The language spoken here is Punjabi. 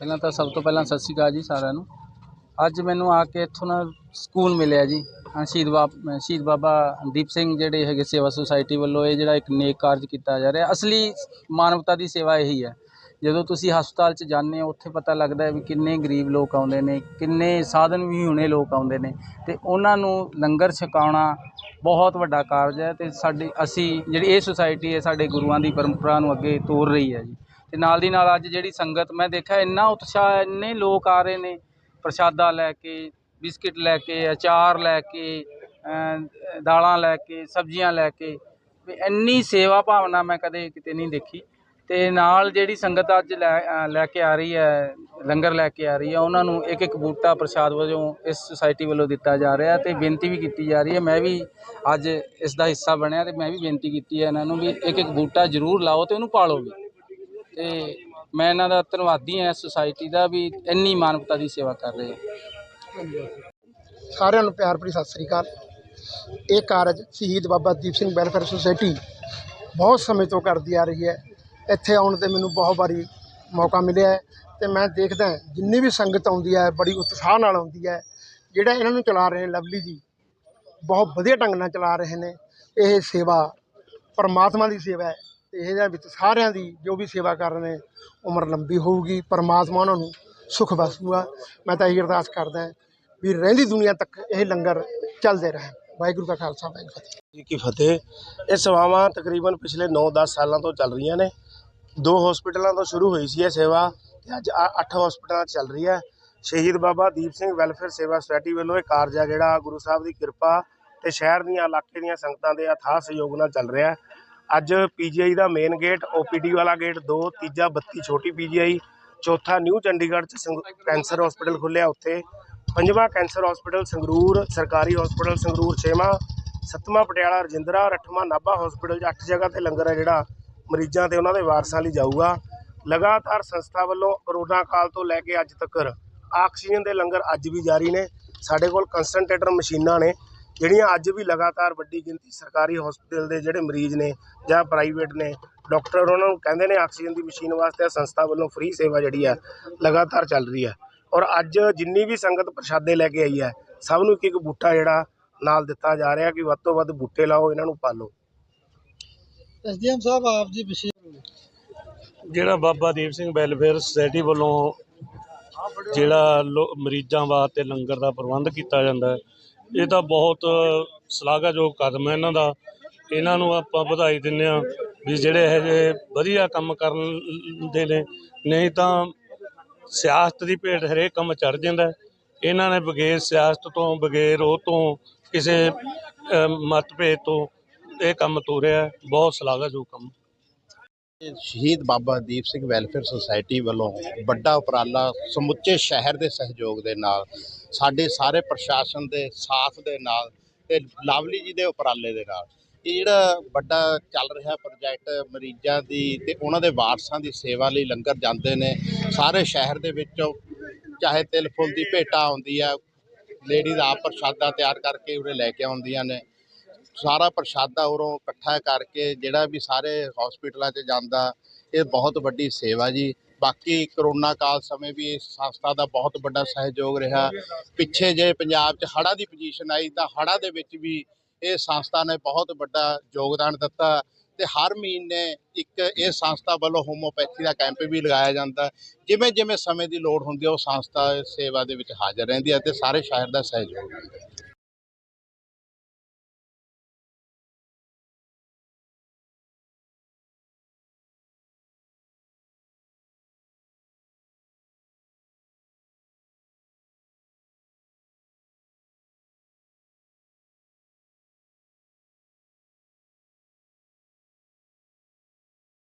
ਪਹਿਲਾਂ ਤਾਂ ਸਭ ਤੋਂ ਪਹਿਲਾਂ ਸਤਿ ਸ਼੍ਰੀ ਅਕਾਲ ਜੀ ਸਾਰਿਆਂ ਨੂੰ। ਅੱਜ ਮੈਨੂੰ ਆ ਕੇ ਇੱਥੋਂ ਨਾ ਸਕੂਨ ਮਿਲਿਆ ਜੀ। ਹਾਂ, ਸ਼ਹੀਦ ਬਾਬ, ਸ਼ਹੀਦ ਬਾਬਾ ਦੀਪ ਸਿੰਘ ਜਿਹੜੇ ਹੈਗੇ ਸੇਵਾ ਸੁਸਾਇਟੀ ਵੱਲੋਂ ਇਹ ਜਿਹੜਾ ਇੱਕ ਨੇਕ ਕਾਰਜ ਕੀਤਾ ਜਾ ਰਿਹਾ। ਅਸਲੀ ਮਾਨਵਤਾ ਦੀ ਸੇਵਾ ਇਹੀ ਹੈ। ਜਦੋਂ ਤੁਸੀਂ ਹਸਪਤਾਲ 'ਚ ਜਾਂਦੇ ਹੋ, ਉੱਥੇ ਪਤਾ ਲੱਗਦਾ ਹੈ ਵੀ ਕਿੰਨੇ ਗਰੀਬ ਲੋਕ ਆਉਂਦੇ ਨੇ, ਕਿੰਨੇ ਸਾਧਨ ਵੀ ਲੋਕ ਆਉਂਦੇ ਨੇ ਤੇ ਉਹਨਾਂ ਨੂੰ ਲੰਗਰ ਛਕਾਉਣਾ ਬਹੁਤ ਵੱਡਾ ਕਾਰਜ ਹੈ ਤੇ ਸਾਡੀ, ਅਸੀਂ ਜਿਹੜੀ ਇਹ ਸੁਸਾਇਟੀ ਹੈ, ਸਾਡੇ ਗੁਰੂਆਂ ਦੀ ਪਰੰਪਰਾ ਨੂੰ ਅੱਗੇ ਤੋਰ ਰਹੀ ਹੈ ਜੀ। ਤੇ ਨਾਲ ਦੀ ਨਾਲ ਅੱਜ ਜਿਹੜੀ ਸੰਗਤ, ਮੈਂ ਦੇਖਿਆ ਇੰਨਾ ਉਤਸ਼ਾਹ, ਇੰਨੇ ਲੋਕ ਆ ਰਹੇ ਨੇ, ਪ੍ਰਸ਼ਾਦਾ ਲੈ ਕੇ, ਬਿਸਕਿਟ ਲੈ ਕੇ, ਅਚਾਰ ਲੈ ਕੇ ਦਾਲਾਂ ਲੈ ਕੇ, ਸਬਜ਼ੀਆਂ ਲੈ ਕੇ, ਵੀ ਇੰਨੀ ਸੇਵਾ ਭਾਵਨਾ ਮੈਂ ਕਦੇ ਕਿਤੇ ਨਹੀਂ ਦੇਖੀ। ਤੇ ਨਾਲ ਜਿਹੜੀ ਸੰਗਤ ਅੱਜ ਲੈ ਲੈ ਕੇ ਆ ਰਹੀ ਹੈ, ਲੰਗਰ ਲੈ ਕੇ ਆ ਰਹੀ ਹੈ, ਉਹਨਾਂ ਨੂੰ ਇੱਕ ਇੱਕ ਬੂਟਾ ਪ੍ਰਸ਼ਾਦ ਵਜੋਂ ਇਸ ਸੁਸਾਇਟੀ ਵੱਲੋਂ ਦਿੱਤਾ ਜਾ ਰਿਹਾ ਤੇ ਬੇਨਤੀ ਵੀ ਕੀਤੀ ਜਾ ਰਹੀ ਹੈ। ਮੈਂ ਵੀ ਅੱਜ ਇਸ ਦਾ ਹਿੱਸਾ ਬਣਿਆ ਤੇ ਮੈਂ ਵੀ ਬੇਨਤੀ ਕੀਤੀ ਹੈ ਇਹਨਾਂ ਨੂੰ ਵੀ ਇੱਕ ਇੱਕ ਬੂਟਾ ਜ਼ਰੂਰ ਲਾਓ ਤੇ ਉਹਨੂੰ ਪਾਲੋ ਵੀ। ਤੇ ਮੈਂ ਇਹਨਾਂ ਦਾ ਧੰਨਵਾਦੀ ਹਾਂ ਇਸ ਸੁਸਾਇਟੀ ਦਾ ਵੀ ਇੰਨੀ ਮਾਨਵਤਾ ਦੀ ਸੇਵਾ ਕਰ ਰਹੇ ਆ ਸਾਰਿਆਂ ਨੂੰ ਪਿਆਰ ਭਰੀ ਸਤਿ ਸ੍ਰੀ ਅਕਾਲ। ਇਹ ਕਾਰਜ ਸ਼ਹੀਦ ਬਾਬਾ ਦੀਪ ਸਿੰਘ ਵੈਲਫੇਅਰ ਸੁਸਾਇਟੀ ਬਹੁਤ ਸਮੇਂ ਤੋਂ ਕਰਦੀ ਆ ਰਹੀ ਹੈ। ਇੱਥੇ ਆਉਣ ਤੇ ਮੈਨੂੰ ਬਹੁਤ ਵਾਰੀ ਮੌਕਾ ਮਿਲਿਆ ਹੈ ਤੇ ਮੈਂ ਦੇਖਦਾ ਜਿੰਨੀ ਵੀ ਸੰਗਤ ਆਉਂਦੀ ਹੈ, ਬੜੀ ਉਤਸ਼ਾਹ ਨਾਲ ਆਉਂਦੀ ਹੈ। ਜਿਹੜਾ ਇਹਨਾਂ ਨੂੰ ਚਲਾ ਰਹੇ ਨੇ ਲਵਲੀ ਜੀ, ਬਹੁਤ ਵਧੀਆ ਢੰਗ ਨਾਲ ਚਲਾ ਰਹੇ ਨੇ। ਇਹ ਸੇਵਾ ਪਰਮਾਤਮਾ ਦੀ ਸੇਵਾ ਹੈ। ਤੇ ਇਹਦੇ ਵਿੱਚ ਸਾਰਿਆਂ ਦੀ ਜੋ ਵੀ ਸੇਵਾ ਕਰ ਰਹੇ ਨੇ, ਉਮਰ ਲੰਬੀ ਹੋਊਗੀ, ਪਰਮਾਤਮਾ ਉਹਨਾਂ ਨੂੰ ਸੁਖ ਬਖਸ਼ੂਗਾ। ਮੈਂ ਤਾਂ ਇਹ ਅਰਦਾਸ ਕਰਦਾ ਵੀ ਰਹਿੰਦੀ ਦੁਨੀਆ ਤੱਕ ਇਹ ਲੰਗਰ ਚੱਲਦੇ ਰਹੇ। ਵਾਹਿਗੁਰੂ ਕਾ ਖਾਲਸਾ, ਵਾਹਿਗੁਰੂ ਜੀ ਕੀ ਫਤਿਹ। ਜੀ ਕੀ ਫਤਿਹ। ਇਹ ਸੇਵਾਵਾਂ ਤਕਰੀਬਨ ਪਿਛਲੇ 9-10 ਸਾਲਾਂ ਤੋਂ ਚੱਲ ਰਹੀਆਂ ਨੇ। ਦੋ ਹਸਪੀਟਲਾਂ ਤੋਂ ਸ਼ੁਰੂ ਹੋਈ ਸੀ ਇਹ ਸੇਵਾ ਤੇ ਅੱਜ 8 ਹਸਪੀਟਲਾਂ 'ਚ ਚੱਲ ਰਹੀ ਹੈ। ਸ਼ਹੀਦ ਬਾਬਾ ਦੀਪ ਸਿੰਘ ਵੈਲਫੇਅਰ ਸੇਵਾ ਸੁਸਾਇਟੀ ਵੱਲੋਂ ਇਹ ਕਾਰਜ ਆ ਜਿਹੜਾ ਗੁਰੂ ਸਾਹਿਬ ਦੀ ਕਿਰਪਾ ਤੇ ਸ਼ਹਿਰ ਦੀਆਂ ਇਲਾਕੇ ਦੀਆਂ ਸੰਗਤਾਂ ਦੇ ਅਥਾਹ ਸਹਿਯੋਗ ਨਾਲ ਚੱਲ ਰਿਹਾ ਹੈ। ਅੱਜ ਪੀਜੀਆਈ ਦਾ ਮੇਨ ਗੇਟ ਓਪੀਡੀ ਵਾਲਾ ਗੇਟ 2 ਤੀਜਾ 32 ਛੋਟੀ ਪੀਜੀਆਈ, ਚੌਥਾ ਨਿਊ ਚੰਡੀਗੜ੍ਹ 'ਚ ਸੰਗ- ਕੈਂਸਰ ਹਸਪੀਟਲ ਖੁੱਲਿਆ ਉੱਥੇ, ਪੰਜਵਾਂ ਕੈਂਸਰ ਹਸਪੀਟਲ ਸੰਗਰੂਰ, ਸਰਕਾਰੀ ਹਸਪੀਟਲ ਸੰਗਰੂਰ, ਛੇਵਾਂ, ਸੱਤਵਾਂ ਪਟਿਆਲਾ, ਰਜਿੰਦਰਾ ਔਰ ਅੱਠਵਾਂ ਨਾਭਾ ਹਸਪੀਟਲ 'ਚ ਅੱਠ ਜਗ੍ਹਾ ਤੇ ਲੰਗਰ ਹੈ ਜਿਹੜਾ ਮਰੀਜ਼ਾਂ ਤੇ ਉਹਨਾਂ ਦੇ ਵਾਰਸਾਂ ਲਈ ਜਾਊਗਾ। ਲਗਾਤਾਰ ਸੰਸਥਾ ਵੱਲੋਂ ਕਰੋਨਾ ਕਾਲ ਤੋਂ ਲੈ ਕੇ ਅੱਜ ਤੱਕ ਆਕਸੀਜਨ ਦੇ ਲੰਗਰ ਅੱਜ ਵੀ ਜਾਰੀ ਨੇ। ਸਾਡੇ ਕੋਲ ਕੰਸਨਟ੍ਰੇਟਰ ਮਸ਼ੀਨਾਂ ਨੇ। ਜਿਹੜੀਆਂ ਅੱਜ ਵੀ ਲਗਾਤਾਰ ਵੱਡੀ ਗਿਣਤੀ ਸਰਕਾਰੀ ਹਸਪੀਟਲ ਦੇ ਜਿਹੜੇ ਮਰੀਜ਼ ਨੇ ਜਾਂ ਪ੍ਰਾਈਵੇਟ ਨੇ ਡਾਕਟਰ ਉਹਨਾਂ ਨੂੰ ਕਹਿੰਦੇ ਨੇ ਆਕਸੀਜਨ ਦੀ ਮਸ਼ੀਨ ਵਾਸਤੇ ਸੰਸਥਾ ਵੱਲੋਂ ਫ੍ਰੀ ਸੇਵਾ ਜਿਹੜੀ ਹੈ ਲਗਾਤਾਰ ਚੱਲ ਰਹੀ ਹੈ ਔਰ ਅੱਜ ਜਿੰਨੀ ਵੀ ਸੰਗਤ ਪ੍ਰਸ਼ਾਦੇ ਲੈ ਕੇ ਆਈ ਹੈ ਸਭ ਨੂੰ ਇੱਕ ਇੱਕ ਬੂਟਾ ਜਿਹੜਾ ਨਾਲ ਦਿੱਤਾ ਜਾ ਰਿਹਾ ਕਿ ਵੱਧ ਤੋਂ ਵੱਧ ਬੂਟੇ ਲਾਓ ਇਹਨਾਂ ਨੂੰ ਪਾਲੋ। ਐਸਡੀਐਮ ਸਾਹਿਬ ਆਪ ਜੀ ਵਿਸ਼ੇਸ਼ ਜਿਹੜਾ ਬਾਬਾ ਦੀਪ ਸਿੰਘ ਵੈਲਫੇਅਰ ਸੁਸਾਇਟੀ ਵੱਲੋਂ ਜਿਹੜਾ ਲੋ- ਮਰੀਜ਼ਾਂ ਵਾਸਤੇ ਲੰਗਰ ਦਾ ਪ੍ਰਬੰਧ ਕੀਤਾ ਜਾਂਦਾ ਹੈ ਇਹ ਤਾਂ ਬਹੁਤ ਸ਼ਲਾਘਾਯੋਗ ਕਦਮ ਹੈ ਇਹਨਾਂ ਦਾ। ਇਹਨਾਂ ਨੂੰ ਆਪਾਂ ਵਧਾਈ ਦਿੰਦੇ ਹਾਂ ਵੀ ਜਿਹੜੇ ਇਹ ਜਿਹੇ ਵਧੀਆ ਕੰਮ ਕਰਨ ਦੇ ਨੇ। ਨਹੀਂ ਤਾਂ ਸਿਆਸਤ ਦੀ ਭੇਟ ਹਰੇਕ ਕੰਮ ਚੜ ਜਾਂਦਾ ਇਹਨਾਂ ਨੇ ਬਗੈਰ ਸਿਆਸਤ ਤੋਂ, ਬਗੈਰ ਉਹ ਤੋਂ, ਕਿਸੇ ਮਤਭੇਦ ਤੋਂ ਇਹ ਕੰਮ ਤੋਰਿਆ ਬਹੁਤ ਸ਼ਲਾਘਾਯੋਗ ਕੰਮ। ਸ਼ਹੀਦ ਬਾਬਾ ਦੀਪ ਸਿੰਘ ਵੈਲਫੇਅਰ ਸੁਸਾਇਟੀ ਵੱਲੋਂ ਵੱਡਾ ਉਪਰਾਲਾ ਸਮੁੱਚੇ ਸ਼ਹਿਰ ਦੇ ਸਹਿਯੋਗ ਦੇ ਨਾਲ, ਸਾਡੇ ਸਾਰੇ ਪ੍ਰਸ਼ਾਸਨ ਦੇ ਸਾਥ ਦੇ ਨਾਲ ਤੇ ਲਾਵਲੀ ਜੀ ਦੇ ਉਪਰਾਲੇ ਦੇ ਨਾਲ। ਇਹ ਜਿਹੜਾ ਵੱਡਾ ਚੱਲ ਰਿਹਾ ਪ੍ਰੋਜੈਕਟ ਮਰੀਜ਼ਾਂ ਦੀ ਤੇ ਉਹਨਾਂ ਦੇ ਵਾਰਸਾਂ ਦੀ ਸੇਵਾ ਲਈ ਲੰਗਰ ਜਾਂਦੇ ਨੇ। ਸਾਰੇ ਸ਼ਹਿਰ ਦੇ ਵਿੱਚੋਂ ਚਾਹੇ ਤਿਲ ਫੁੱਲ ਦੀ ਭੇਟਾ ਆਉਂਦੀ ਆ, ਲੇਡੀਜ਼ ਆਪ ਪ੍ਰਸ਼ਾਦਾ ਤਿਆਰ ਕਰਕੇ ਉਰੇ ਲੈ ਕੇ ਆਉਂਦੀਆਂ ਨੇ। ਸਾਰਾ ਪ੍ਰਸ਼ਾਦਾ ਉਰੋਂ ਇਕੱਠਾ ਕਰਕੇ ਜਿਹੜਾ ਵੀ ਸਾਰੇ ਹਸਪੀਟਲਾਂ 'ਚ ਜਾਂਦਾ, ਇਹ ਬਹੁਤ ਵੱਡੀ ਸੇਵਾ ਜੀ। ਬਾਕੀ ਕਰੋਨਾ ਕਾਲ ਸਮੇਂ ਵੀ ਇਸ ਸੰਸਥਾ ਦਾ ਬਹੁਤ ਵੱਡਾ ਸਹਿਯੋਗ ਰਿਹਾ। ਪਿੱਛੇ ਜੇ ਪੰਜਾਬ 'ਚ ਹੜ੍ਹਾਂ ਦੀ ਪੋਜੀਸ਼ਨ ਆਈ ਤਾਂ ਹੜ੍ਹਾਂ ਦੇ ਵਿੱਚ ਵੀ ਇਹ ਸੰਸਥਾ ਨੇ ਬਹੁਤ ਵੱਡਾ ਯੋਗਦਾਨ ਦਿੱਤਾ ਤੇ ਹਰ ਮਹੀਨੇ ਇੱਕ ਇਹ ਸੰਸਥਾ ਵੱਲੋਂ ਹੋਮੋਪੈਥੀ ਦਾ ਕੈਂਪ ਵੀ ਲਗਾਇਆ ਜਾਂਦਾ। ਜਿਵੇਂ ਜਿਵੇਂ ਸਮੇਂ ਦੀ ਲੋੜ ਹੁੰਦੀ ਹੈ ਉਹ ਸੰਸਥਾ ਇਸ ਸੇਵਾ ਦੇ ਵਿੱਚ ਹਾਜ਼ਰ ਰਹਿੰਦੀ ਹੈ ਤੇ ਸਾਰੇ ਸ਼ਹਿਰ ਦਾ ਸਹਿਯੋਗ ਦਿੰਦੀ